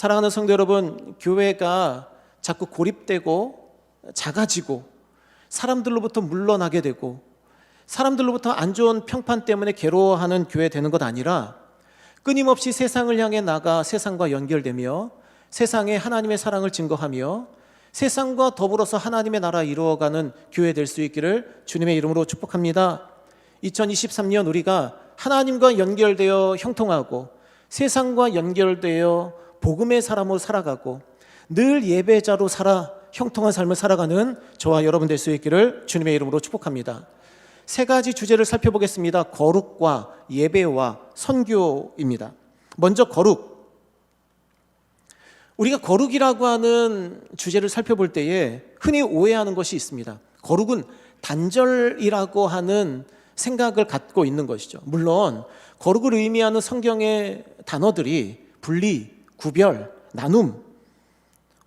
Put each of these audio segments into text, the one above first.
사랑하는 성도 여러분, 교회가 자꾸 고립되고 작아지고 사람들로부터 물러나게 되고 사람들로부터 안 좋은 평판 때문에 괴로워하는 교회 되는 것 아니라 끊임없이 세상을 향해 나가 세상과 연결되며 세상에 하나님의 사랑을 증거하며 세상과 더불어서 하나님의 나라 이루어가는 교회 될 수 있기를 주님의 이름으로 축복합니다. 2023년 우리가 하나님과 연결되어 형통하고 세상과 연결되어 복음의 사람으로 살아가고 늘 예배자로 살아 형통한 삶을 살아가는 저와 여러분 될 수 있기를 주님의 이름으로 축복합니다. 세 가지 주제를 살펴보겠습니다. 거룩과 예배와 선교입니다. 먼저 거룩. 우리가 거룩이라고 하는 주제를 살펴볼 때에 흔히 오해하는 것이 있습니다. 거룩은 단절이라고 하는 생각을 갖고 있는 것이죠. 물론 거룩을 의미하는 성경의 단어들이 분리, 구별, 나눔,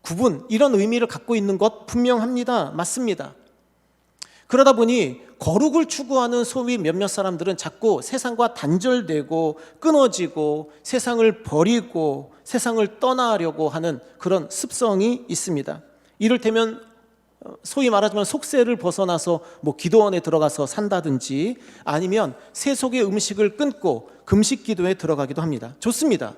구분 이런 의미를 갖고 있는 것 분명합니다. 맞습니다. 그러다 보니 거룩을 추구하는 소위 몇몇 사람들은 자꾸 세상과 단절되고 끊어지고 세상을 버리고 세상을 떠나려고 하는 그런 습성이 있습니다. 이를테면 어, 소위 말하자면 속세를 벗어나서 뭐 기도원에 들어가서 산다든지 아니면 세속의 음식을 끊고 금식 기도에 들어가기도 합니다. 좋습니다.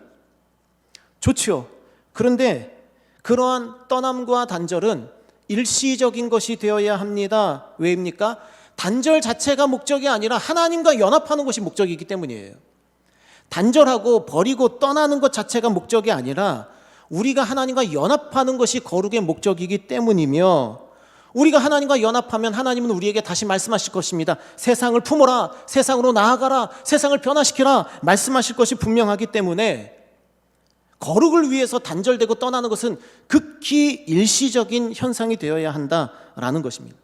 좋죠. 그런데 그러한 떠남과 단절은 일시적인 것이 되어야 합니다. 왜입니까? 단절 자체가 목적이 아니라 하나님과 연합하는 것이 목적이기 때문이에요. 단절하고 버리고 떠나는 것 자체가 목적이 아니라 우리가 하나님과 연합하는 것이 거룩의 목적이기 때문이며 우리가 하나님과 연합하면 하나님은 우리에게 다시 말씀하실 것입니다. 세상을 품어라, 세상으로 나아가라, 세상을 변화시키라 말씀하실 것이 분명하기 때문에 거룩을 위해서 단절되고 떠나는 것은 극히 일시적인 현상이 되어야 한다라는 것입니다.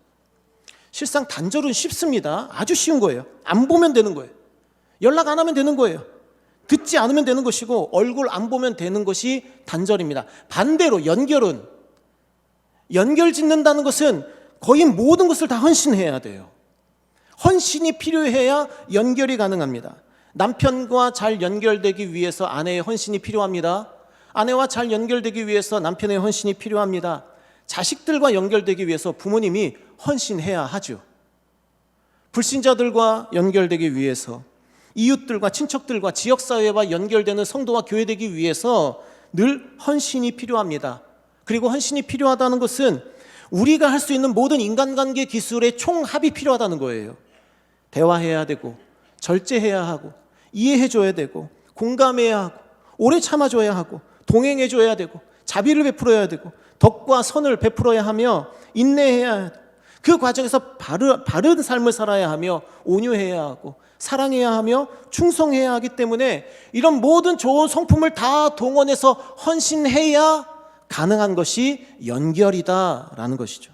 실상 단절은 쉽습니다. 아주 쉬운 거예요. 안 보면 되는 거예요. 연락 안 하면 되는 거예요. 듣지 않으면 되는 것이고 얼굴 안 보면 되는 것이 단절입니다. 반대로 연결은 연결 짓는다는 것은 거의 모든 것을 다 헌신해야 돼요. 헌신이 필요해야 연결이 가능합니다. 남편과 잘 연결되기 위해서 아내의 헌신이 필요합니다. 아내와 잘 연결되기 위해서 남편의 헌신이 필요합니다. 자식들과 연결되기 위해서 부모님이 헌신해야 하죠. 불신자들과 연결되기 위해서 이웃들과 친척들과 지역사회와 연결되는 성도와 교회되기 위해서 늘 헌신이 필요합니다. 그리고 헌신이 필요하다는 것은 우리가 할 수 있는 모든 인간관계 기술의 총합이 필요하다는 거예요. 대화해야 되고 절제해야 하고 이해해줘야 되고 공감해야 하고 오래 참아줘야 하고 동행해줘야 되고 자비를 베풀어야 되고 덕과 선을 베풀어야 하며 인내해야 하고 그 과정에서 바르, 바른 삶을 살아야 하며 온유해야 하고 사랑해야 하며 충성해야 하기 때문에 이런 모든 좋은 성품을 다 동원해서 헌신해야 가능한 것이 연결이다라는 것이죠.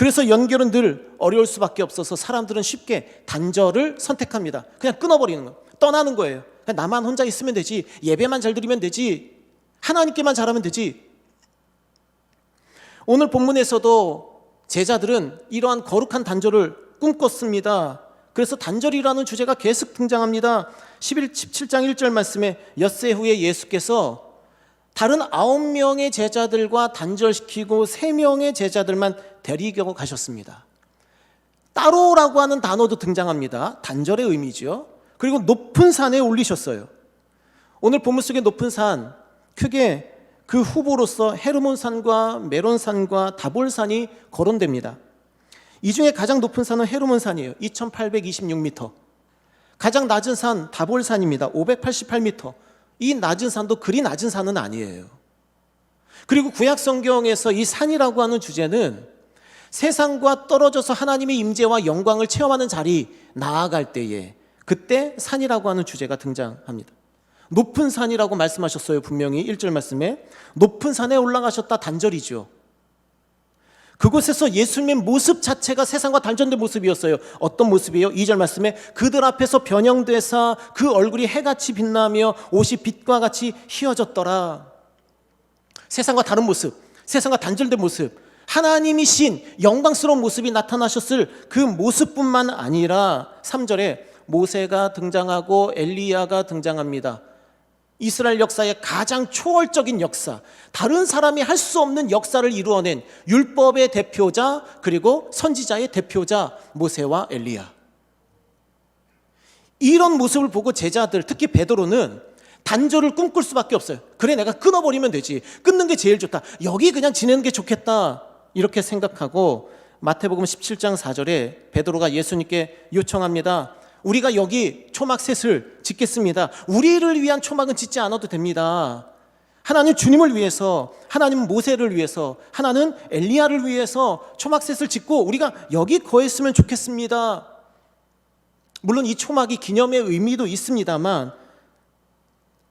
그래서 연결은 늘 어려울 수밖에 없어서 사람들은 쉽게 단절을 선택합니다. 그냥 끊어버리는 거, 떠나는 거예요. 그냥 나만 혼자 있으면 되지, 예배만 잘 드리면 되지, 하나님께만 잘하면 되지. 오늘 본문에서도 제자들은 이러한 거룩한 단절을 꿈꿨습니다. 그래서 단절이라는 주제가 계속 등장합니다. 11, 17장 1절 말씀에 엿새 후에 예수께서 다른 아홉 명의 제자들과 단절시키고 세 명의 제자들만 데리고 가셨습니다. 따로라고 하는 단어도 등장합니다. 단절의 의미죠. 그리고 높은 산에 올리셨어요. 오늘 본문 속의 높은 산, 크게 그 후보로서 헤르몬 산과 메론 산과 다볼 산이 거론됩니다. 이 중에 가장 높은 산은 헤르몬 산이에요. 2826m. 가장 낮은 산 다볼 산입니다. 588m. 이 낮은 산도 그리 낮은 산은 아니에요. 그리고 구약 성경에서 이 산이라고 하는 주제는 세상과 떨어져서 하나님의 임재와 영광을 체험하는 자리 나아갈 때에 그때 산이라고 하는 주제가 등장합니다. 높은 산이라고 말씀하셨어요. 분명히 1절 말씀에 높은 산에 올라가셨다 단절이죠. 그곳에서 예수님의 모습 자체가 세상과 단절된 모습이었어요. 어떤 모습이에요? 2절 말씀에 그들 앞에서 변형되사 그 얼굴이 해같이 빛나며 옷이 빛과 같이 휘어졌더라. 세상과 다른 모습, 세상과 단절된 모습, 하나님이신 영광스러운 모습이 나타나셨을 그 모습뿐만 아니라 3절에 모세가 등장하고 엘리야가 등장합니다. 이스라엘 역사의 가장 초월적인 역사, 다른 사람이 할 수 없는 역사를 이루어낸 율법의 대표자 그리고 선지자의 대표자 모세와 엘리야. 이런 모습을 보고 제자들, 특히 베드로는 단절을 꿈꿀 수밖에 없어요. 그래 내가 끊어버리면 되지. 끊는 게 제일 좋다. 여기 그냥 지내는 게 좋겠다. 이렇게 생각하고 마태복음 17장 4절에 베드로가 예수님께 요청합니다. 우리가 여기 초막 셋을 짓겠습니다. 우리를 위한 초막은 짓지 않아도 됩니다. 하나님 주님을 위해서, 하나님 모세를 위해서, 하나는 엘리야를 위해서 초막셋을 짓고 우리가 여기 거했으면 좋겠습니다. 물론 이 초막이 기념의 의미도 있습니다만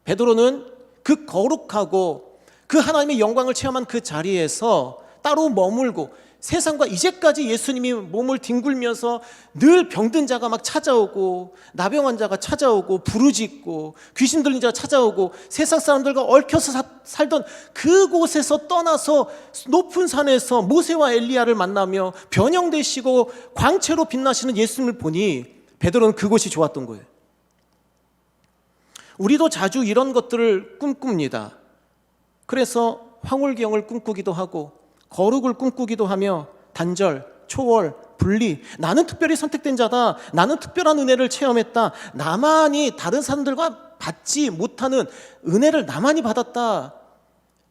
베드로는 그 거룩하고 그 하나님의 영광을 체험한 그 자리에서 따로 머물고 세상과 이제까지 예수님이 몸을 뒹굴면서 늘 병든 자가 막 찾아오고 나병 환자가 찾아오고 부르짖고 귀신 들린 자가 찾아오고 세상 사람들과 얽혀서 사- 살던 그곳에서 떠나서 높은 산에서 모세와 엘리야를 만나며 변형 되시고 광채로 빛나시는 예수님을 보니 베드로는 그곳이 좋았던 거예요. 우리도 자주 이런 것들을 꿈꿉니다. 그래서 황홀경을 꿈꾸기도 하고 거룩을 꿈꾸기도 하며 단절, 초월, 분리. 나는 특별히 선택된 자다. 나는 특별한 은혜를 체험했다. 나만이 다른 사람들과 받지 못하는 은혜를 나만이 받았다.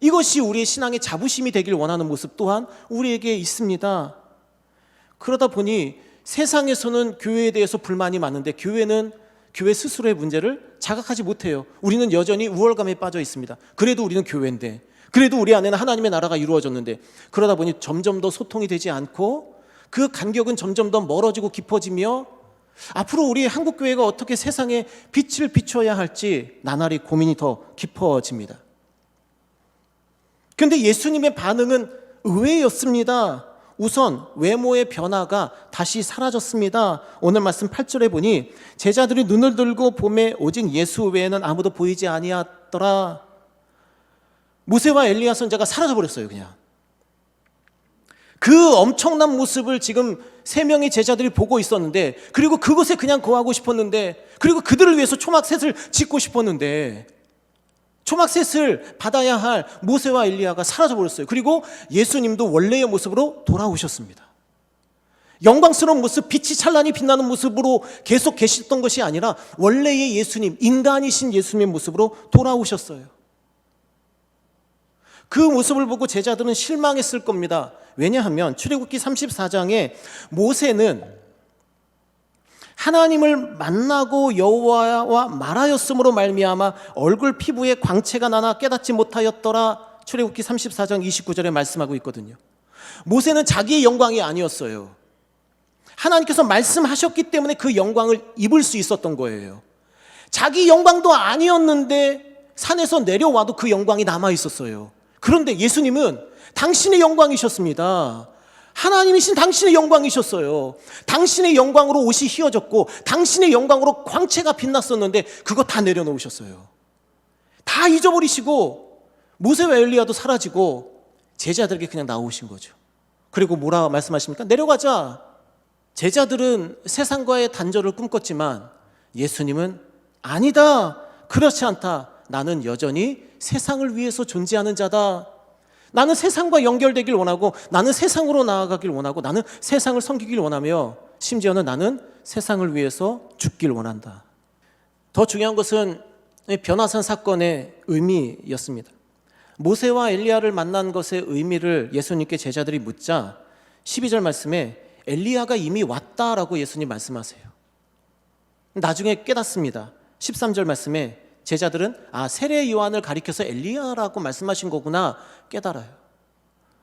이것이 우리의 신앙의 자부심이 되길 원하는 모습 또한 우리에게 있습니다. 그러다 보니 세상에서는 교회에 대해서 불만이 많은데 교회는 교회 스스로의 문제를 자각하지 못해요. 우리는 여전히 우월감에 빠져 있습니다. 그래도 우리는 교회인데, 그래도 우리 안에는 하나님의 나라가 이루어졌는데, 그러다 보니 점점 더 소통이 되지 않고 그 간격은 점점 더 멀어지고 깊어지며 앞으로 우리 한국 교회가 어떻게 세상에 빛을 비춰야 할지 나날이 고민이 더 깊어집니다. 근데 예수님의 반응은 의외였습니다. 우선 외모의 변화가 다시 사라졌습니다. 오늘 말씀 8절에 보니 제자들이 눈을 들고 봄에 오직 예수 외에는 아무도 보이지 아니하더라. 모세와 엘리야 선자가 사라져 버렸어요, 그냥. 그 엄청난 모습을 지금 세 명의 제자들이 보고 있었는데 그리고 그곳에 그냥 거하고 싶었는데 그리고 그들을 위해서 초막셋을 짓고 싶었는데 초막셋을 받아야 할 모세와 엘리야가 사라져 버렸어요. 그리고 예수님도 원래의 모습으로 돌아오셨습니다. 영광스러운 모습, 빛이 찬란히 빛나는 모습으로 계속 계셨던 것이 아니라 원래의 예수님, 인간이신 예수님의 모습으로 돌아오셨어요. 그 모습을 보고 제자들은 실망했을 겁니다. 왜냐하면 출애굽기 34장에 모세는 하나님을 만나고 여호와와 말하였으므로 말미암아 얼굴 피부에 광채가 나나 깨닫지 못하였더라. 출애굽기 34장 29절에 말씀하고 있거든요. 모세는 자기의 영광이 아니었어요. 하나님께서 말씀하셨기 때문에 그 영광을 입을 수 있었던 거예요. 자기 영광도 아니었는데 산에서 내려와도 그 영광이 남아 있었어요. 그런데 예수님은 당신의 영광이셨습니다. 하나님이신 당신의 영광이셨어요. 당신의 영광으로 옷이 휘어졌고 당신의 영광으로 광채가 빛났었는데 그거 다 내려놓으셨어요. 다 잊어버리시고 모세와 엘리야도 사라지고 제자들에게 그냥 나오신 거죠. 그리고 뭐라 말씀하십니까? 내려가자. 제자들은 세상과의 단절을 꿈꿨지만 예수님은 아니다. 그렇지 않다. 나는 여전히 세상을 위해서 존재하는 자다. 나는 세상과 연결되길 원하고 나는 세상으로 나아가길 원하고 나는 세상을 섬기길 원하며 심지어는 나는 세상을 위해서 죽길 원한다. 더 중요한 것은 변화산 사건의 의미였습니다. 모세와 엘리야를 만난 것의 의미를 예수님께 제자들이 묻자 12절 말씀에 엘리야가 이미 왔다라고 예수님 말씀하세요. 나중에 깨닫습니다. 13절 말씀에 제자들은 아 세례 요한을 가리켜서 엘리야라고 말씀하신 거구나 깨달아요.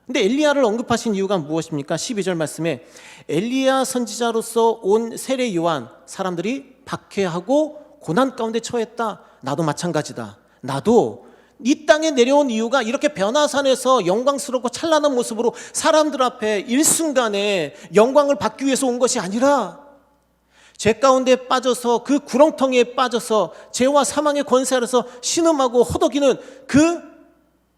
근데 엘리야를 언급하신 이유가 무엇입니까? 12절 말씀에 엘리야 선지자로서 온 세례 요한 사람들이 박해하고 고난 가운데 처했다. 나도 마찬가지다. 나도 이 땅에 내려온 이유가 이렇게 변화산에서 영광스럽고 찬란한 모습으로 사람들 앞에 일순간에 영광을 받기 위해서 온 것이 아니라 죄 가운데 빠져서 그 구렁텅이에 빠져서 죄와 사망의 권세 아래서 신음하고 허덕이는 그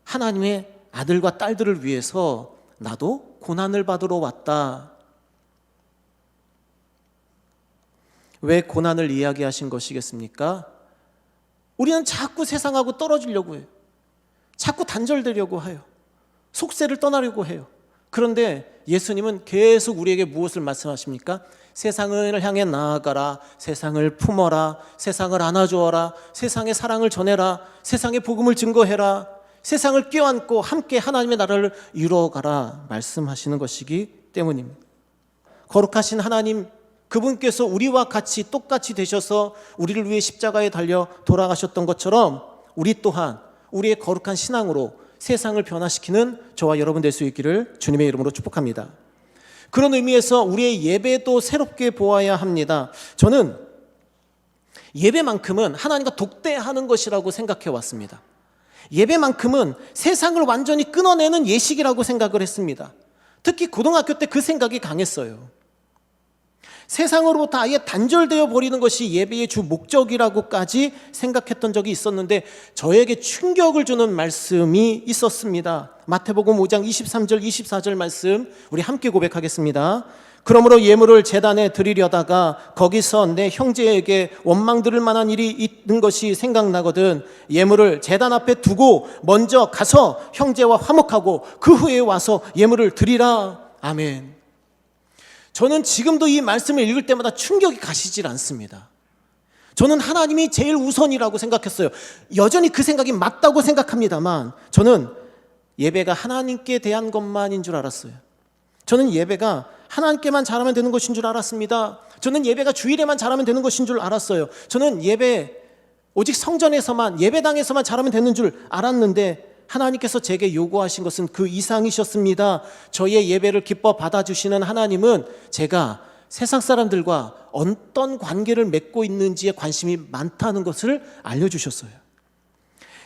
하나님의 아들과 딸들을 위해서 나도 고난을 받으러 왔다. 왜 고난을 이야기하신 것이겠습니까? 우리는 자꾸 세상하고 떨어지려고 해요. 자꾸 단절되려고 해요. 속세를 떠나려고 해요. 그런데 예수님은 계속 우리에게 무엇을 말씀하십니까? 세상을 향해 나아가라. 세상을 품어라. 세상을 안아주어라. 세상의 사랑을 전해라. 세상의 복음을 증거해라. 세상을 껴안고 함께 하나님의 나라를 이루어가라. 말씀하시는 것이기 때문입니다. 거룩하신 하나님, 그분께서 우리와 같이 똑같이 되셔서 우리를 위해 십자가에 달려 돌아가셨던 것처럼 우리 또한 우리의 거룩한 신앙으로 세상을 변화시키는 저와 여러분 될 수 있기를 주님의 이름으로 축복합니다. 그런 의미에서 우리의 예배도 새롭게 보아야 합니다. 저는 예배만큼은 하나님과 독대하는 것이라고 생각해 왔습니다. 예배만큼은 세상을 완전히 끊어내는 예식이라고 생각을 했습니다. 특히 고등학교 때 그 생각이 강했어요. 세상으로부터 아예 단절되어 버리는 것이 예배의 주 목적이라고까지 생각했던 적이 있었는데 저에게 충격을 주는 말씀이 있었습니다. 마태복음 5장 23절 24절 말씀 우리 함께 고백하겠습니다. 그러므로 예물을 재단에 드리려다가 거기서 내 형제에게 원망 들을 만한 일이 있는 것이 생각나거든 예물을 재단 앞에 두고 먼저 가서 형제와 화목하고 그 후에 와서 예물을 드리라. 아멘. 저는 지금도 이 말씀을 읽을 때마다 충격이 가시질 않습니다. 저는 하나님이 제일 우선이라고 생각했어요. 여전히 그 생각이 맞다고 생각합니다만 저는 예배가 하나님께 대한 것만인 줄 알았어요. 저는 예배가 하나님께만 잘하면 되는 것인 줄 알았습니다. 저는 예배가 주일에만 잘하면 되는 것인 줄 알았어요. 저는 예배 오직 성전에서만 예배당에서만 잘하면 되는 줄 알았는데 하나님께서 제게 요구하신 것은 그 이상이셨습니다. 저의 예배를 기뻐 받아주시는 하나님은 제가 세상 사람들과 어떤 관계를 맺고 있는지에 관심이 많다는 것을 알려주셨어요.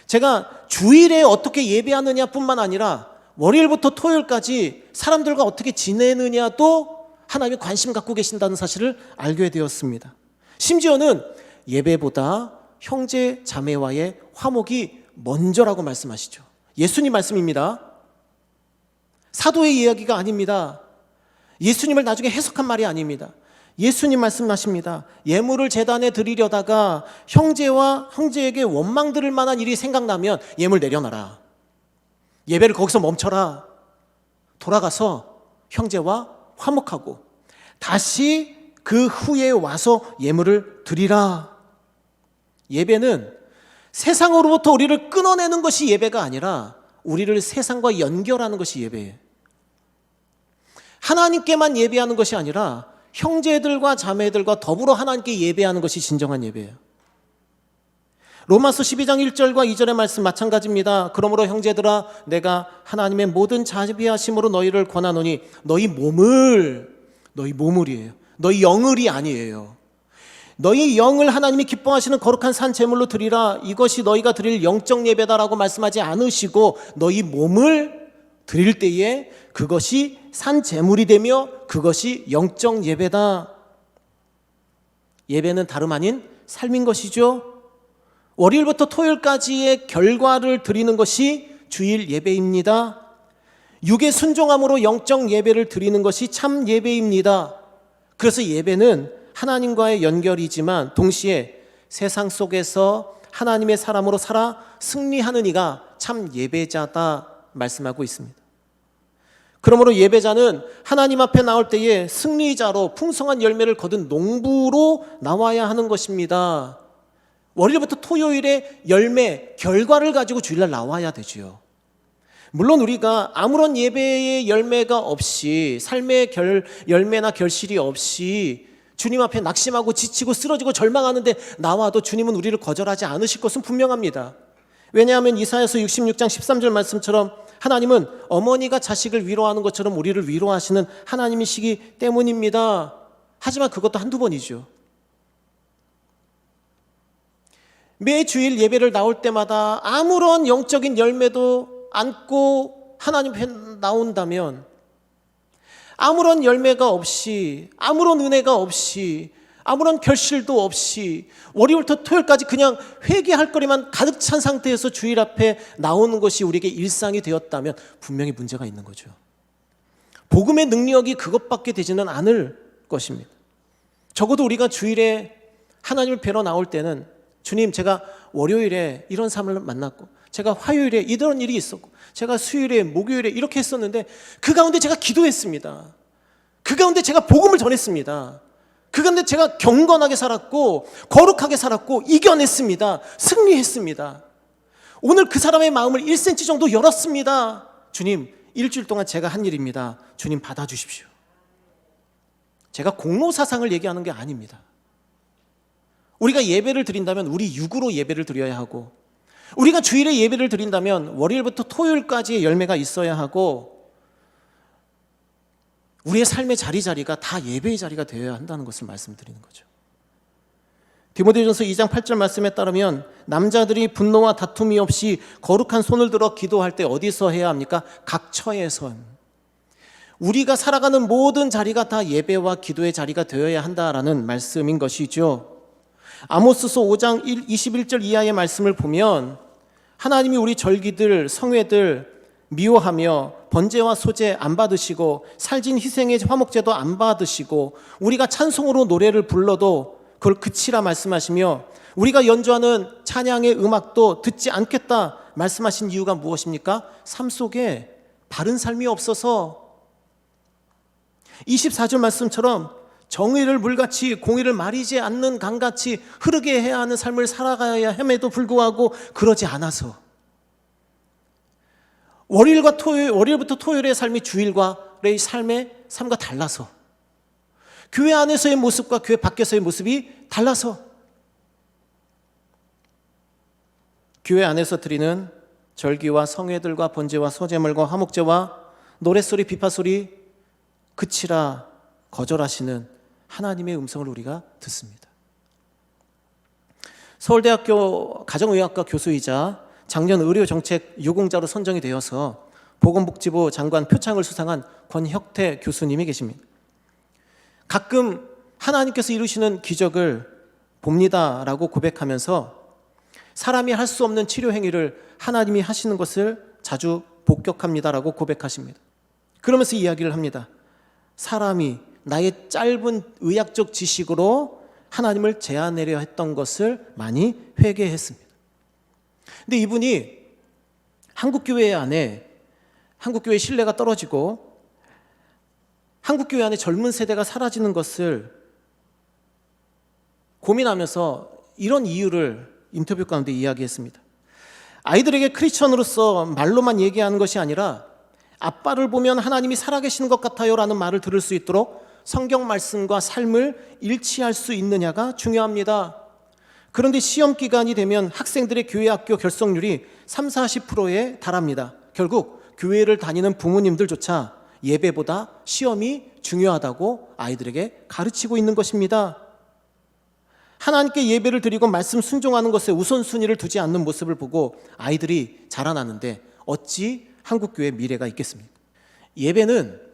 제가 주일에 어떻게 예배하느냐 뿐만 아니라 월요일부터 토요일까지 사람들과 어떻게 지내느냐도 하나님이 관심 갖고 계신다는 사실을 알게 되었습니다. 심지어는 예배보다 형제 자매와의 화목이 먼저라고 말씀하시죠. 예수님 말씀입니다. 사도의 이야기가 아닙니다. 예수님을 나중에 해석한 말이 아닙니다. 예수님 말씀하십니다. 예물을 재단에 드리려다가 형제와 형제에게 원망 들을 만한 일이 생각나면 예물 내려놔라. 예배를 거기서 멈춰라. 돌아가서 형제와 화목하고 다시 그 후에 와서 예물을 드리라. 예배는 세상으로부터 우리를 끊어내는 것이 예배가 아니라 우리를 세상과 연결하는 것이 예배예요. 하나님께만 예배하는 것이 아니라 형제들과 자매들과 더불어 하나님께 예배하는 것이 진정한 예배예요. 로마서 12장 1절과 2절의 말씀 마찬가지입니다. 그러므로 형제들아 내가 하나님의 모든 자비하심으로 너희를 권하노니 너희 몸을 너희 몸을이에요. 너희 영을이 아니에요. 너희 영을 하나님이 기뻐하시는 거룩한 산 제물로 드리라 이것이 너희가 드릴 영적 예배다라고 말씀하지 않으시고 너희 몸을 드릴 때에 그것이 산 제물이 되며 그것이 영적 예배다. 예배는 다름 아닌 삶인 것이죠. 월요일부터 토요일까지의 결과를 드리는 것이 주일 예배입니다. 육의 순종함으로 영적 예배를 드리는 것이 참 예배입니다. 그래서 예배는 하나님과의 연결이지만 동시에 세상 속에서 하나님의 사람으로 살아 승리하는 이가 참 예배자다 말씀하고 있습니다. 그러므로 예배자는 하나님 앞에 나올 때에 승리자로 풍성한 열매를 거둔 농부로 나와야 하는 것입니다. 월요일부터 토요일에 열매, 결과를 가지고 주일날 나와야 되지요. 물론 우리가 아무런 예배의 열매가 없이 삶의 결, 열매나 결실이 없이 주님 앞에 낙심하고 지치고 쓰러지고 절망하는데 나와도 주님은 우리를 거절하지 않으실 것은 분명합니다. 왜냐하면 이사야서 66장 13절 말씀처럼 하나님은 어머니가 자식을 위로하는 것처럼 우리를 위로하시는 하나님이시기 때문입니다. 하지만 그것도 한두 번이죠. 매 주일 예배를 나올 때마다 아무런 영적인 열매도 안고 하나님 앞에 나온다면 아무런 열매가 없이 아무런 은혜가 없이 아무런 결실도 없이 월요일부터 토요일까지 그냥 회개할 거리만 가득 찬 상태에서 주일 앞에 나오는 것이 우리에게 일상이 되었다면 분명히 문제가 있는 거죠. 복음의 능력이 그것밖에 되지는 않을 것입니다. 적어도 우리가 주일에 하나님을 뵈러 나올 때는 주님 제가 월요일에 이런 삶을 만났고 제가 화요일에 이런 일이 있었고 제가 수요일에 목요일에 이렇게 했었는데 그 가운데 제가 기도했습니다. 그 가운데 제가 복음을 전했습니다. 그 가운데 제가 경건하게 살았고 거룩하게 살았고 이겨냈습니다. 승리했습니다. 오늘 그 사람의 마음을 1cm 정도 열었습니다. 주님, 일주일 동안 제가 한 일입니다. 주님 받아주십시오. 제가 공로 사상을 얘기하는 게 아닙니다. 우리가 예배를 드린다면 우리 육으로 예배를 드려야 하고 우리가 주일에 예배를 드린다면 월요일부터 토요일까지의 열매가 있어야 하고 우리의 삶의 자리자리가 다 예배의 자리가 되어야 한다는 것을 말씀드리는 거죠. 디모데전서 2장 8절 말씀에 따르면 남자들이 분노와 다툼이 없이 거룩한 손을 들어 기도할 때 어디서 해야 합니까? 각 처에선 우리가 살아가는 모든 자리가 다 예배와 기도의 자리가 되어야 한다라는 말씀인 것이죠. 아모스서 5장 1, 21절 이하의 말씀을 보면 하나님이 우리 절기들, 성회들 미워하며 번제와 소제 안 받으시고 살진 희생의 화목제도 안 받으시고 우리가 찬송으로 노래를 불러도 그걸 그치라 말씀하시며 우리가 연주하는 찬양의 음악도 듣지 않겠다 말씀하신 이유가 무엇입니까? 삶 속에 바른 삶이 없어서 24절 말씀처럼 정의를 물같이 공의를 마리지 않는 강같이 흐르게 해야 하는 삶을 살아가야 함에도 불구하고 그러지 않아서. 월요일과 토요일, 월요일부터 토요일의 삶이 주일과의 삶의 삶과 달라서. 교회 안에서의 모습과 교회 밖에서의 모습이 달라서. 교회 안에서 드리는 절기와 성회들과 번제와 소제물과 화목제와 노랫소리 비파소리 그치라 거절하시는 하나님의 음성을 우리가 듣습니다. 서울대학교 가정의학과 교수이자 작년 의료정책 유공자로 선정이 되어서 보건복지부 장관 표창을 수상한 권혁태 교수님이 계십니다. 가끔 하나님께서 이루시는 기적을 봅니다라고 고백하면서 사람이 할 수 없는 치료 행위를 하나님이 하시는 것을 자주 복격합니다라고 고백하십니다. 그러면서 이야기를 합니다. 사람이 나의 짧은 의학적 지식으로 하나님을 제안하려 했던 것을 많이 회개했습니다. 근데 이분이 한국교회 안에 한국교회 신뢰가 떨어지고 한국교회 안에 젊은 세대가 사라지는 것을 고민하면서 이런 이유를 인터뷰 가운데 이야기했습니다. 아이들에게 크리스천으로서 말로만 얘기하는 것이 아니라 아빠를 보면 하나님이 살아계시는 것 같아요라는 말을 들을 수 있도록 성경 말씀과 삶을 일치할 수 있느냐가 중요합니다. 그런데 시험 기간이 되면 학생들의 교회 학교 결석률이 3, 40%에 달합니다. 결국 교회를 다니는 부모님들조차 예배보다 시험이 중요하다고 아이들에게 가르치고 있는 것입니다. 하나님께 예배를 드리고 말씀 순종하는 것에 우선순위를 두지 않는 모습을 보고 아이들이 자라나는데 어찌 한국교회 미래가 있겠습니까? 예배는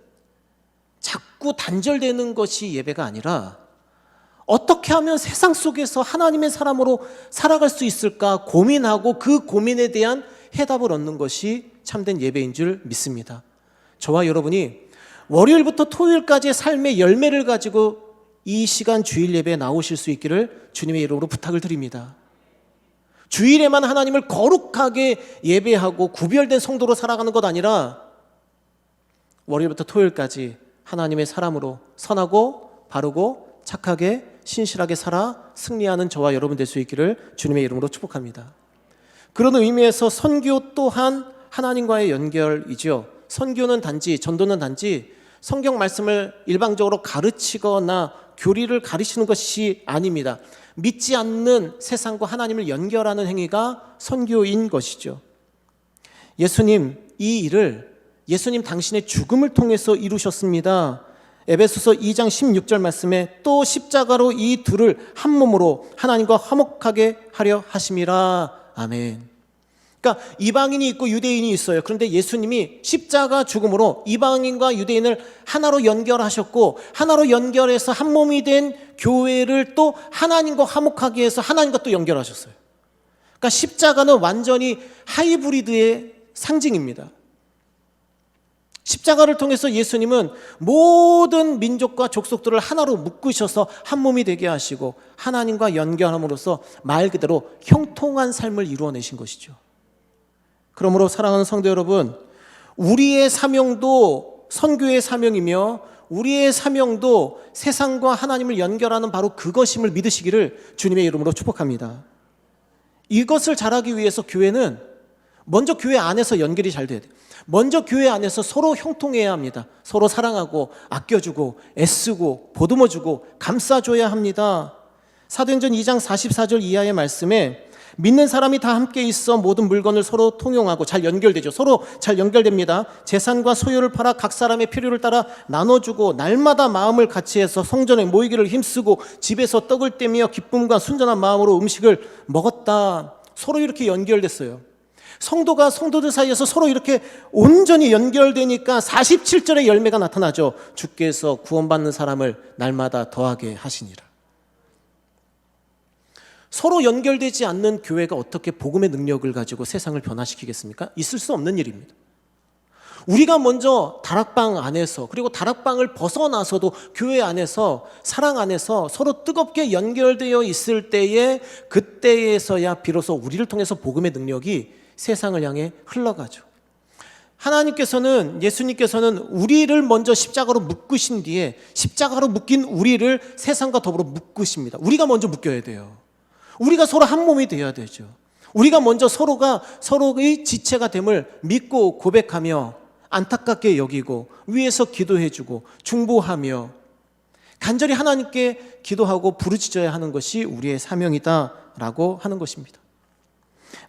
자꾸 단절되는 것이 예배가 아니라 어떻게 하면 세상 속에서 하나님의 사람으로 살아갈 수 있을까 고민하고 그 고민에 대한 해답을 얻는 것이 참된 예배인 줄 믿습니다. 저와 여러분이 월요일부터 토요일까지의 삶의 열매를 가지고 이 시간 주일 예배에 나오실 수 있기를 주님의 이름으로 부탁을 드립니다. 주일에만 하나님을 거룩하게 예배하고 구별된 성도로 살아가는 것 아니라 월요일부터 토요일까지 하나님의 사람으로 선하고 바르고 착하게 신실하게 살아 승리하는 저와 여러분 될 수 있기를 주님의 이름으로 축복합니다. 그런 의미에서 선교 또한 하나님과의 연결이죠. 선교는 단지 전도는 단지 성경 말씀을 일방적으로 가르치거나 교리를 가르치는 것이 아닙니다. 믿지 않는 세상과 하나님을 연결하는 행위가 선교인 것이죠. 예수님 이 일을 예수님 당신의 죽음을 통해서 이루셨습니다. 에베소서 2장 16절 말씀에 또 십자가로 이 둘을 한 몸으로 하나님과 화목하게 하려 하심이라. 아멘. 그러니까 이방인이 있고 유대인이 있어요. 그런데 예수님이 십자가 죽음으로 이방인과 유대인을 하나로 연결하셨고 하나로 연결해서 한 몸이 된 교회를 또 하나님과 화목하게 해서 하나님과 또 연결하셨어요. 그러니까 십자가는 완전히 하이브리드의 상징입니다. 십자가를 통해서 예수님은 모든 민족과 족속들을 하나로 묶으셔서 한 몸이 되게 하시고 하나님과 연결함으로써 말 그대로 형통한 삶을 이루어내신 것이죠. 그러므로 사랑하는 성도 여러분, 우리의 사명도 선교의 사명이며 우리의 사명도 세상과 하나님을 연결하는 바로 그것임을 믿으시기를 주님의 이름으로 축복합니다. 이것을 잘하기 위해서 교회는 먼저 교회 안에서 연결이 잘 돼야 돼요. 먼저 교회 안에서 서로 형통해야 합니다. 서로 사랑하고 아껴주고 애쓰고 보듬어주고 감싸줘야 합니다. 사도행전 2장 44절 이하의 말씀에 믿는 사람이 다 함께 있어 모든 물건을 서로 통용하고 잘 연결되죠. 서로 잘 연결됩니다. 재산과 소유를 팔아 각 사람의 필요를 따라 나눠주고 날마다 마음을 같이 해서 성전에 모이기를 힘쓰고 집에서 떡을 떼며 기쁨과 순전한 마음으로 음식을 먹었다. 서로 이렇게 연결됐어요. 성도가 성도들 사이에서 서로 이렇게 온전히 연결되니까 47절의 열매가 나타나죠. 주께서 구원받는 사람을 날마다 더하게 하시니라. 서로 연결되지 않는 교회가 어떻게 복음의 능력을 가지고 세상을 변화시키겠습니까? 있을 수 없는 일입니다. 우리가 먼저 다락방 안에서 그리고 다락방을 벗어나서도 교회 안에서 사랑 안에서 서로 뜨겁게 연결되어 있을 때에 그때에서야 비로소 우리를 통해서 복음의 능력이 세상을 향해 흘러가죠. 하나님께서는 예수님께서는 우리를 먼저 십자가로 묶으신 뒤에 십자가로 묶인 우리를 세상과 더불어 묶으십니다. 우리가 먼저 묶여야 돼요. 우리가 서로 한 몸이 되어야 되죠. 우리가 먼저 서로가 서로의 지체가 됨을 믿고 고백하며 안타깝게 여기고 위에서 기도해주고 중보하며 간절히 하나님께 기도하고 부르짖어야 하는 것이 우리의 사명이다라고 하는 것입니다.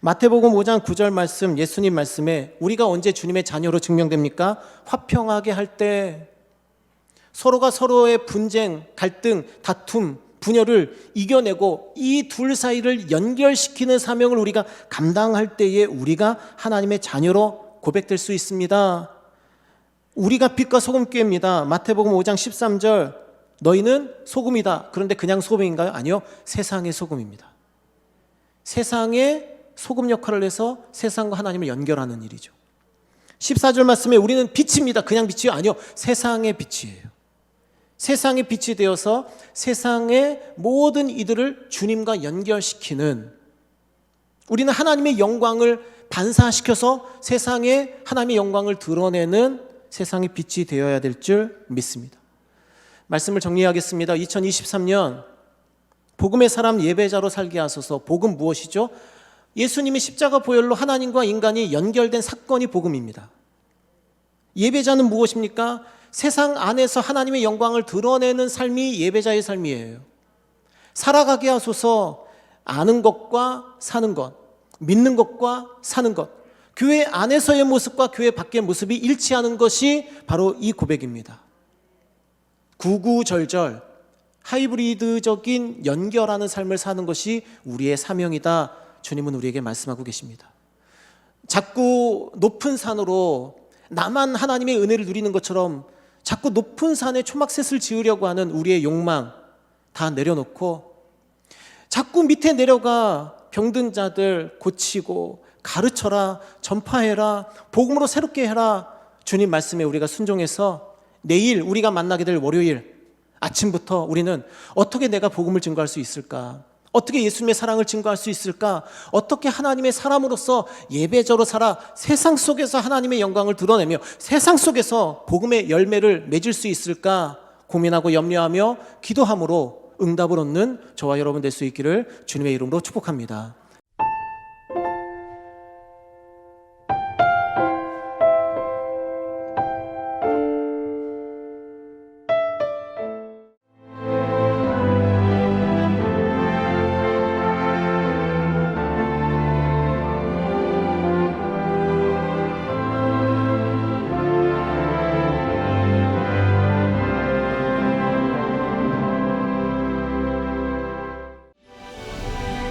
마태복음 5장 9절 말씀 예수님 말씀에 우리가 언제 주님의 자녀로 증명됩니까? 화평하게 할 때 서로가 서로의 분쟁, 갈등, 다툼, 분열을 이겨내고 이 둘 사이를 연결시키는 사명을 우리가 감당할 때에 우리가 하나님의 자녀로 고백될 수 있습니다. 우리가 빛과 소금교입니다. 마태복음 5장 13절 너희는 소금이다. 그런데 그냥 소금인가요? 아니요. 세상의 소금입니다. 세상의 소금 역할을 해서 세상과 하나님을 연결하는 일이죠. 14절 말씀에 우리는 빛입니다. 그냥 빛이요? 아니요. 세상의 빛이에요. 세상의 빛이 되어서 세상의 모든 이들을 주님과 연결시키는 우리는 하나님의 영광을 반사시켜서 세상에 하나님의 영광을 드러내는 세상의 빛이 되어야 될 줄 믿습니다. 말씀을 정리하겠습니다. 2023년 복음의 사람 예배자로 살게 하소서. 복음 무엇이죠? 예수님이 십자가 보혈로 하나님과 인간이 연결된 사건이 복음입니다. 예배자는 무엇입니까? 세상 안에서 하나님의 영광을 드러내는 삶이 예배자의 삶이에요. 살아가게 하소서 아는 것과 사는 것, 믿는 것과 사는 것, 교회 안에서의 모습과 교회 밖의 모습이 일치하는 것이 바로 이 고백입니다. 구구절절 하이브리드적인 연결하는 삶을 사는 것이 우리의 사명이다. 주님은 우리에게 말씀하고 계십니다. 자꾸 높은 산으로 나만 하나님의 은혜를 누리는 것처럼 자꾸 높은 산에 초막셋을 지으려고 하는 우리의 욕망 다 내려놓고 자꾸 밑에 내려가 병든 자들 고치고 가르쳐라 전파해라 복음으로 새롭게 해라 주님 말씀에 우리가 순종해서 내일 우리가 만나게 될 월요일 아침부터 우리는 어떻게 내가 복음을 증거할 수 있을까 어떻게 예수님의 사랑을 증거할 수 있을까? 어떻게 하나님의 사람으로서 예배자로 살아 세상 속에서 하나님의 영광을 드러내며 세상 속에서 복음의 열매를 맺을 수 있을까? 고민하고 염려하며 기도함으로 응답을 얻는 저와 여러분 될 수 있기를 주님의 이름으로 축복합니다.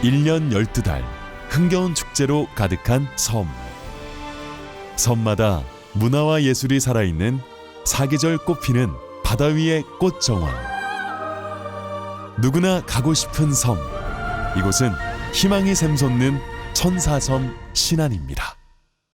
일년 열두 달 흥겨운 축제로 가득한 섬. 섬마다 문화와 예술이 살아있는 사계절 꽃피는 바다 위의 꽃정원. 누구나 가고 싶은 섬. 이곳은 희망이 샘솟는 천사섬 신안입니다.